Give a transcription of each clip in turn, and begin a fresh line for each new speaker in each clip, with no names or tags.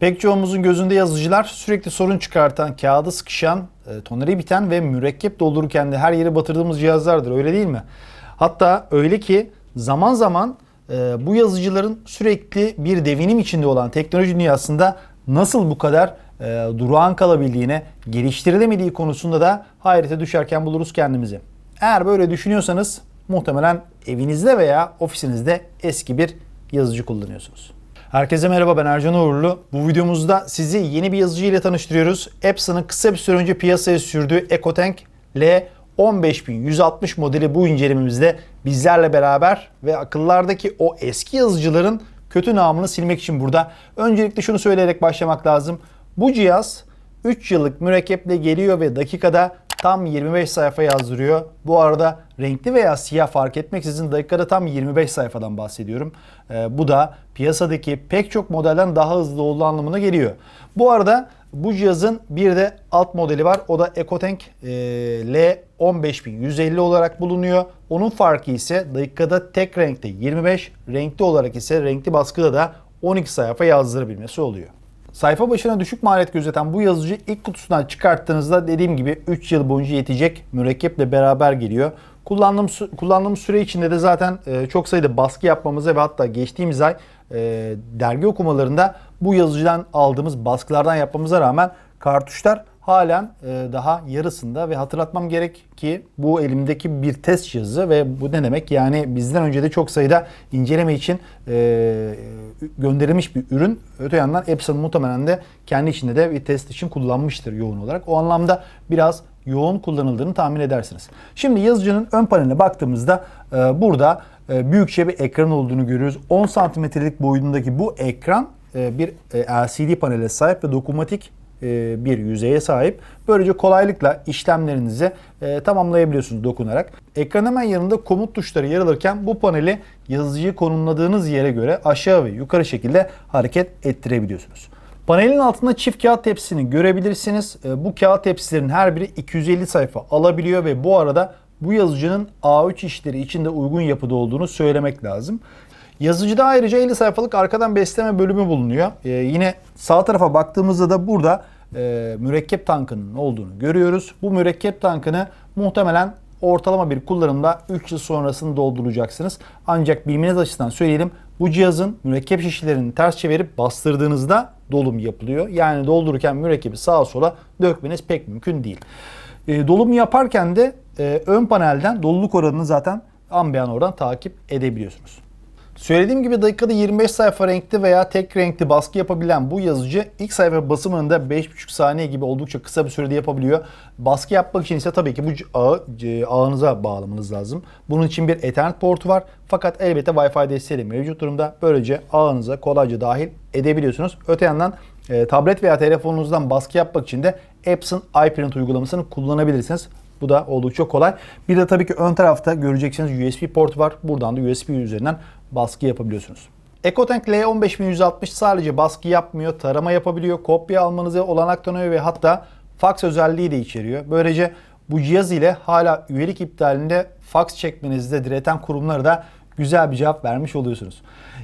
Pek çoğumuzun gözünde yazıcılar sürekli sorun çıkartan, kağıdı sıkışan, e, toneri biten ve mürekkep doldururken de her yere batırdığımız cihazlardır öyle değil mi? Hatta öyle ki zaman zaman e, bu yazıcıların sürekli bir devinim içinde olan teknoloji dünyasında nasıl bu kadar e, durağan kalabildiğine, geliştirilemediği konusunda da hayrete düşerken buluruz kendimizi. Eğer böyle düşünüyorsanız muhtemelen evinizde veya ofisinizde eski bir yazıcı kullanıyorsunuz. Herkese merhaba ben Ercan Uğurlu. Bu videomuzda sizi yeni bir yazıcı ile tanıştırıyoruz. Epson'ın kısa bir süre önce piyasaya sürdüğü EcoTank L15160 modeli bu incelememizde bizlerle beraber ve akıllardaki o eski yazıcıların kötü namını silmek için burada. Öncelikle şunu söyleyerek başlamak lazım. Bu cihaz 3 yıllık mürekkeple geliyor ve dakikada tam 25 sayfa yazdırıyor. Bu arada renkli veya siyah fark etmeksizin dakikada tam 25 sayfadan bahsediyorum. Ee, bu da piyasadaki pek çok modelden daha hızlı olduğu anlamına geliyor. Bu arada bu cihazın bir de alt modeli var. O da EcoTank e, L15150 olarak bulunuyor. Onun farkı ise dakikada tek renkte 25, renkli olarak ise renkli baskıda da 12 sayfa yazdırabilmesi oluyor. Sayfa başına düşük maliyet gözeten bu yazıcı ilk kutusundan çıkarttığınızda dediğim gibi 3 yıl boyunca yetecek mürekkeple beraber geliyor. Kullandığım, kullandığım süre içinde de zaten e, çok sayıda baskı yapmamıza ve hatta geçtiğimiz ay e, dergi okumalarında bu yazıcıdan aldığımız baskılardan yapmamıza rağmen kartuşlar halen e, daha yarısında ve hatırlatmam gerek ki bu elimdeki bir test cihazı ve bu ne demek yani bizden önce de çok sayıda inceleme için e, gönderilmiş bir ürün. Öte yandan Epson muhtemelen de kendi içinde de bir test için kullanmıştır yoğun olarak. O anlamda biraz yoğun kullanıldığını tahmin edersiniz. Şimdi yazıcının ön paneline baktığımızda e, burada büyükçe bir ekran olduğunu görüyoruz. 10 santimetrelik boyundaki bu ekran bir LCD panele sahip ve dokunmatik bir yüzeye sahip. Böylece kolaylıkla işlemlerinizi e, tamamlayabiliyorsunuz dokunarak. Ekran hemen yanında komut tuşları yer alırken bu paneli yazıcıyı konumladığınız yere göre aşağı ve yukarı şekilde hareket ettirebiliyorsunuz. Panelin altında çift kağıt tepsisini görebilirsiniz. E, Bu kağıt tepsilerin her biri 250 sayfa alabiliyor ve bu arada bu yazıcının A3 işleri için de uygun yapıda olduğunu söylemek lazım. Yazıcıda ayrıca 50 sayfalık arkadan besleme bölümü bulunuyor. Ee, yine sağ tarafa baktığımızda da burada e, mürekkep tankının olduğunu görüyoruz. Bu mürekkep tankını muhtemelen ortalama bir kullanımda 3 yıl sonrasını dolduracaksınız. Ancak bilmeniz açısından söyleyelim bu cihazın mürekkep şişelerini ters çevirip bastırdığınızda dolum yapılıyor. Yani doldururken mürekkebi sağa sola dökmeniz pek mümkün değil. E, dolum yaparken de e, ön panelden doluluk oranını zaten ambiyan oradan takip edebiliyorsunuz. Söylediğim gibi dakikada 25 sayfa renkli veya tek renkli baskı yapabilen bu yazıcı ilk sayfa basımını da 5,5 saniye gibi oldukça kısa bir sürede yapabiliyor. Baskı yapmak için ise tabii ki bu ağı ağınıza bağlamanız lazım. Bunun için bir Ethernet portu var. Fakat elbette Wi-Fi desteği de mevcut durumda. Böylece ağınıza kolayca dahil edebiliyorsunuz. Öte yandan e, tablet veya telefonunuzdan baskı yapmak için de Epson iPrint uygulamasını kullanabilirsiniz. Bu da oldukça kolay. Bir de tabii ki ön tarafta göreceksiniz USB port var. Buradan da USB üzerinden baskı yapabiliyorsunuz. EcoTank L15160 sadece baskı yapmıyor, tarama yapabiliyor, kopya almanızı olanak tanıyor ve hatta fax özelliği de içeriyor. Böylece bu cihaz ile hala üyelik iptalinde fax çekmenizde direten kurumlara da güzel bir cevap vermiş oluyorsunuz.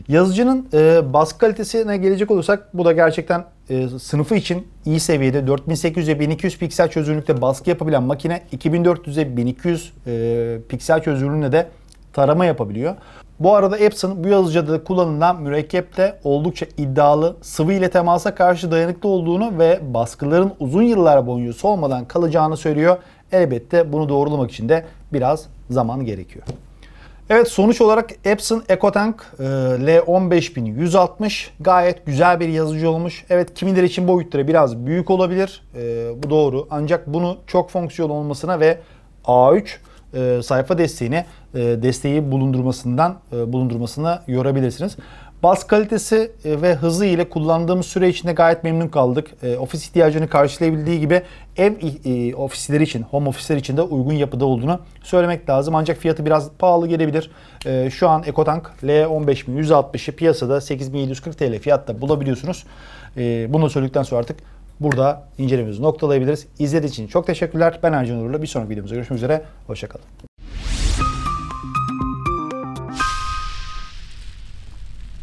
Yazıcının e, baskı kalitesine gelecek olursak bu da gerçekten e, sınıfı için iyi seviyede 4800 ve 1200 piksel çözünürlükte baskı yapabilen makine 2400 ve 1200 e, piksel çözünürlüğüne de tarama yapabiliyor. Bu arada Epson bu yazıcıda kullanılan mürekkepte oldukça iddialı, sıvı ile temasa karşı dayanıklı olduğunu ve baskıların uzun yıllar boyunca solmadan kalacağını söylüyor. Elbette bunu doğrulamak için de biraz zaman gerekiyor. Evet sonuç olarak Epson EcoTank e, L15160 gayet güzel bir yazıcı olmuş. Evet kimileri için boyutları biraz büyük olabilir. E, bu doğru. Ancak bunu çok fonksiyon olmasına ve A3 e, sayfa desteğini desteği bulundurmasından bulundurmasına yorabilirsiniz. Bas kalitesi e, ve hızı ile kullandığımız süre içinde gayet memnun kaldık. E, ofis ihtiyacını karşılayabildiği gibi ev e, ofisleri için, home ofisler için de uygun yapıda olduğunu söylemek lazım. Ancak fiyatı biraz pahalı gelebilir. Şu an EcoTank L15160'ı piyasada 8740 TL fiyatta bulabiliyorsunuz. Bunu söyledikten sonra artık burada incelememizi noktalayabiliriz. İzlediğiniz için çok teşekkürler. Ben Ercan Uğurlu. Bir sonraki videomuzda görüşmek üzere. Hoşçakalın.